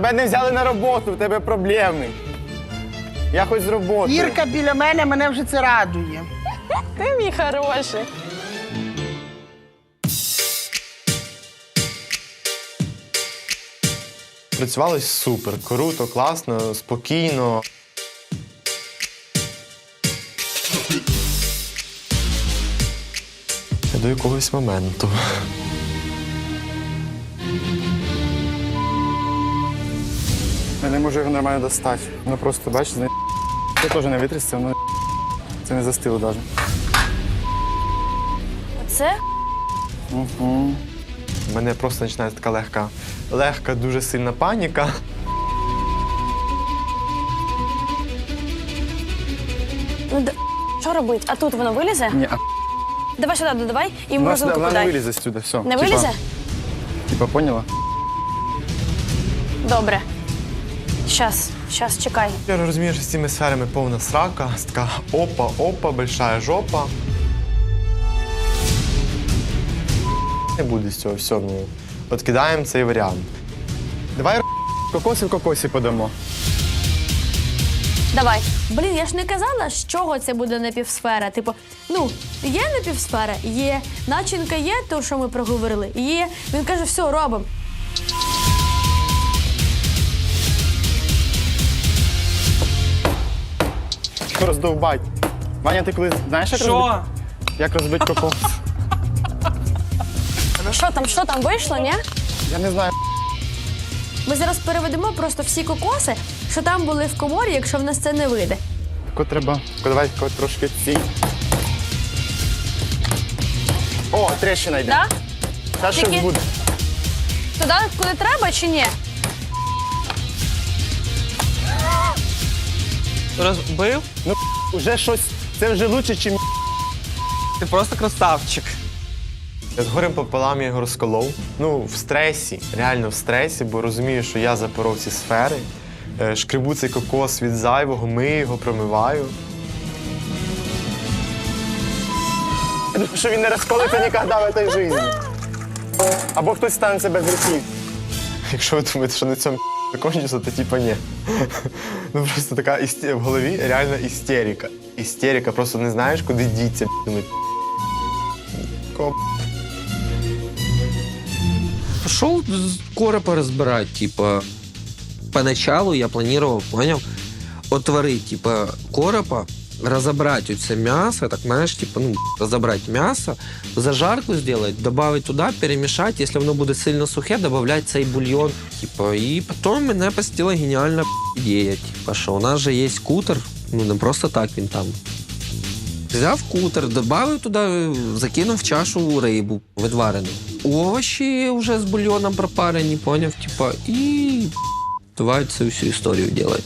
Тебе не взяли на роботу, в тебе проблеми. Я хоч з роботи. Ірка біля мене мене вже це радує. Ти мій хороший. Працювалось супер, круто, класно, спокійно. До якогось моменту. Я не можу його нормально достати. Воно просто, бачиш, не... це теж не витрясся, воно це не застило навіть. Оце? У мене просто починається така легка, легка, дуже сильна паніка. Ну, д- що робить? А тут воно вилізе? Ні, а Давай сюди додавай і вона, морозилку вона не подай. вилізе сюди, все. Не вилізе? Типа, поняла? Добре. Щас, щас, чекай. Я розумію, що з цими сферами повна срака, така опа, опа, большая жопа. Не буде з цього всього. От кидаємо цей варіант. Давай кокоси в кокосі подамо. Давай. Блін, я ж не казала, з чого це буде напівсфера. Типу, ну, є напівсфера, є. Начинка є, то, що ми проговорили, є. Він каже, все, робимо. Роздовбать. Ваня, ти коли знаєш, як, розбити, Що? як розбити кокос? Що там, що там вийшло, ні? Я не знаю. Ми зараз переведемо просто всі кокоси, що там були в коморі, якщо в нас це не вийде. Тако треба. тако Давай тако трошки ці. О, трещина йде. Да? Зараз щось Тільки- буде. Туди, куди треба чи ні? Розбив? Ну, вже щось. Це вже лучше, ніж Ти просто красавчик. Я з горем пополам я його розколов. Ну, в стресі, реально в стресі, бо розумію, що я запоров ці сфери. Е, Шкребу цей кокос від зайвого, мию його, промиваю. Думаю, що він не розколиться ніколи в цій житті. Або хтось стане себе без гріхів. Якщо ви думаєте, що на цьому закінчиться, то типа ні. Ну просто така в голові реально істерика. Істерика, просто не знаєш, куди діться. Думаю, «Ко- Пошел коропа разбирать, типа, поначалу я планировал, понял, отварить, типа, коропа, разобрать все мясо, так, знаешь, типа, ну, разобрать мясо, зажарку сделать, добавить туда, перемешать, если оно будет сильно сухе, добавлять цей бульон, типа, и потом меня посетила гениальная идея, типа, что у нас же есть кутер, ну, не просто так він там. Взяв кутер, додав туди, е, закинув в чашу рибу відварену. Овочі вже з бульйоном пропарені, поняв, типа, і давай цю всю історію робити.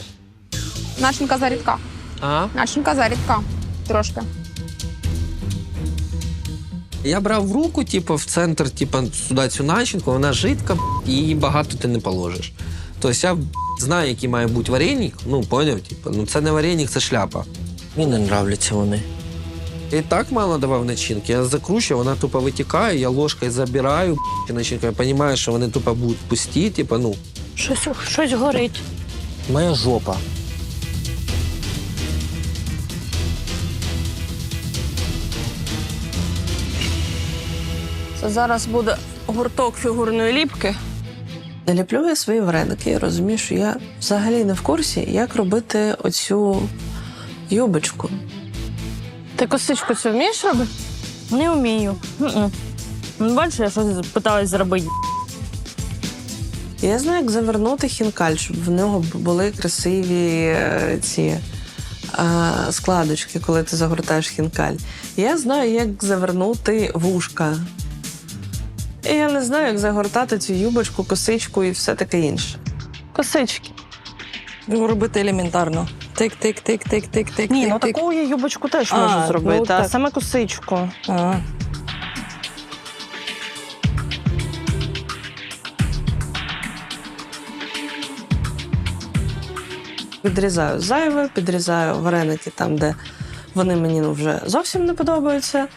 Начинка зарідка. А? Начинка зарідка. Трошки. Я брав в руку, типу, в центр, типу, сюди цю начинку, вона жидка, і її багато ти не положиш. Тобто я знаю, який має бути вареник, ну, поняв, типу, ну це не вареник, це шляпа. Мені не нравляться вони. І так мало давав начинки. Я закручую, вона тупо витікає, я ложкою забираю начинку. Я розумію, що вони тупо будуть пусті, типу, ну, Щось, щось горить. моя жопа. Зараз буде гурток фігурної ліпки. Наліплю я свої вареники і розумію, що я взагалі не в курсі, як робити оцю юбочку. Ти косичку цю вмієш робити? Не вмію. Ну, Бачиш, я щось питалась зробити. Я знаю, як завернути хінкаль, щоб в нього були красиві е, ці е, складочки, коли ти загортаєш хінкаль. Я знаю, як завернути вушка. І я не знаю, як загортати цю юбочку, косичку і все таке інше. Косички. Ну, робити елементарно. Тик-тик-тик-тик-тик-тик. Ні, ну таку я юбочку теж А, можу ну, зробити, а так. саме косичку. А. Підрізаю зайве, підрізаю вареники там, де вони мені ну, вже зовсім не подобаються.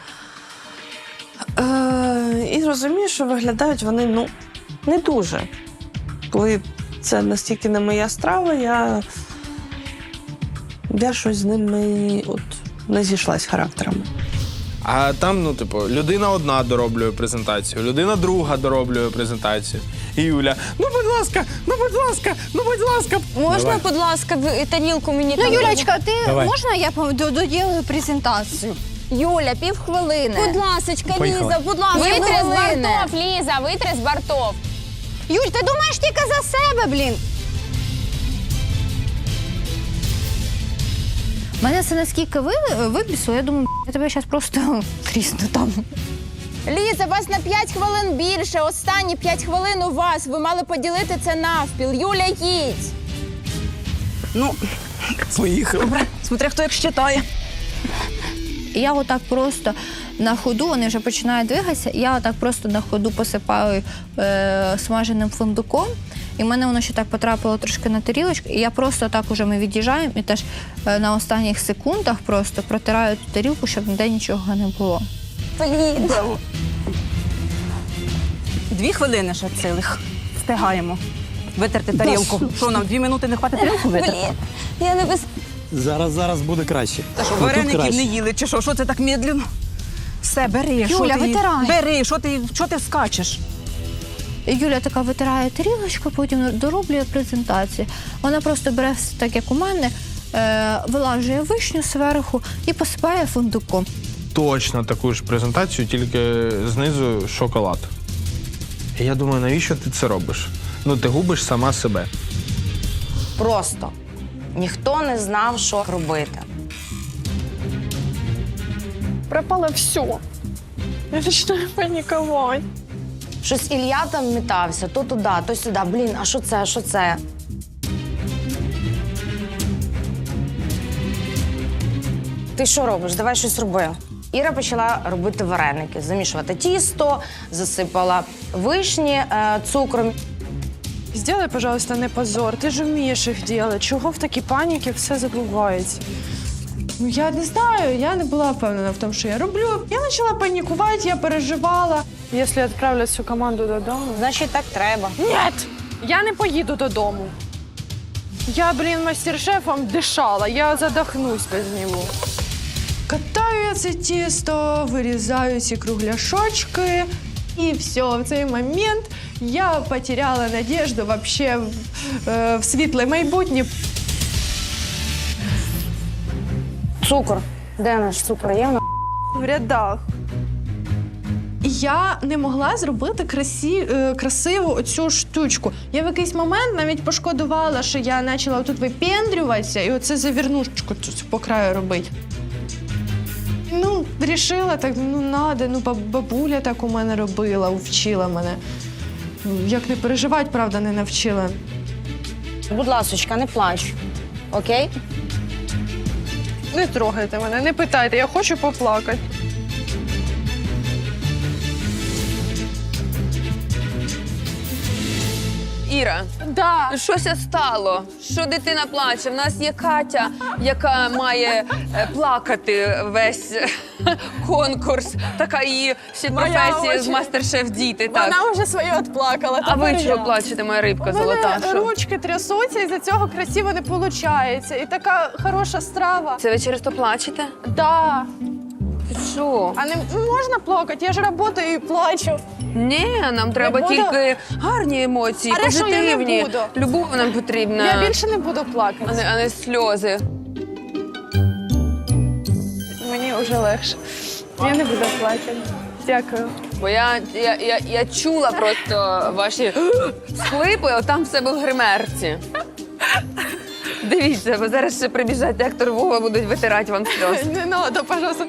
Е, і розумію, що виглядають вони ну, не дуже. Коли це настільки не моя страва, я, я щось з ними от, не зійшлась характерами. А там, ну, типу, людина одна дороблює презентацію, людина друга дороблює презентацію. І Юля, ну будь ласка, ну будь ласка, ну будь ласка. Можна, будь ласка, в- тарілку мені Ну, там? Юлячка, ти Давай. можна я по- до- доділаю презентацію? Юля, півхвилини. Будь ласочка, Поїхали. Ліза, будь ласка, Витри з хвилини. бортов, Ліза, витри з бортов. Юль, ти думаєш тільки за себе, блін. Мене це наскільки ви, вибісило, я думаю, я тебе зараз просто трісну там. Ліза, вас на 5 хвилин більше. Останні 5 хвилин у вас. Ви мали поділити це навпіл. Юля, їдь. Ну, Поїхали. смотря хто як считає. І я отак просто на ходу, вони вже починають двигатися, і я отак просто на ходу посипаю е, смаженим фундуком. І в мене воно ще так потрапило трошки на тарілочку, і я просто так уже ми від'їжджаємо і теж е, на останніх секундах просто протираю ту тарілку, щоб ніде нічого не було. Блін. Дві хвилини ще цілих. Встигаємо. Витерти тарілку. Що нам, дві минути не хватить тарілку витерти? Я не без... Зараз, зараз буде краще. Та що, вареників краще. не їли, чи що? Що це так медленно? Все, бери. що Юля, ти, витирай. Бери, що ти, що ти скачеш? Юля така витирає тарілочку, потім дороблює презентацію. Вона просто бере все так, як у мене, е, вилажує вишню зверху і посипає фундуком. Точно таку ж презентацію, тільки знизу шоколад. І я думаю, навіщо ти це робиш? Ну, ти губиш сама себе. Просто ніхто не знав, що робити. Пропало все. Я починаю панікувати. Щось Ілля там метався, то туди, то сюди. Блін, а що це, а що це? Ти що робиш? Давай щось роби. Іра почала робити вареники, замішувати тісто, засипала вишні е, цукром. Сделай, пожалуйста, не позор. Ти ж вмієш їх робити. Чого в такій паніці все забувається? Ну, я не знаю, я не була впевнена в тому, що я роблю. Я почала панікувати, я переживала. Якщо відправлять всю команду додому. Значить, так треба. Ні, я не поїду додому. Я, блін, мастер-шефом дишала, я задохнусь без нього. Катаю я це тісто, вирізаю ці кругляшочки. І все, в цей момент я потеряла надежду вообще в, е, в світле майбутнє. Цукор. Де наш цукор? Є в в рядах. Я не могла зробити красі, е, красиву оцю штучку. Я в якийсь момент навіть пошкодувала, що я почала тут випендрюватися і оце завірнушечку тут по краю робити. Ну, вирішила так, ну надо, ну бабуля так у мене робила, вчила мене. Як не переживати, правда, не навчила. Будь ласочка, не плач. Окей? Не трогайте мене, не питайте, я хочу поплакати. Іра, Да. щося стало. Що дитина плаче? В нас є Катя, яка має е, плакати весь конкурс. Така її ще Моя професія з мастер-шеф діти. Так. Вона вже своє відплакала. А ви тепер чого плачете, моя рибка У мене золота? Що? ручки трясуться, і за цього красиво не виходить. І така хороша страва. Це ви через то плачете? Да. Що? А не можна плакати? Я ж працюю і плачу. Ні, нам треба буду? тільки гарні емоції, Хорошо, я не позитивні. буду. Любов нам потрібна, Я більше не буду плакати. а, не, а не сльози. Мені вже легше. Я не буду плакати. Дякую. Бо я, я, я, я чула просто ваші схлипи, отам в себе в гримерці. Дивіться, бо зараз ще прибіжать актор Вова, будуть витирати вам сльози. Не треба, пожалуйста.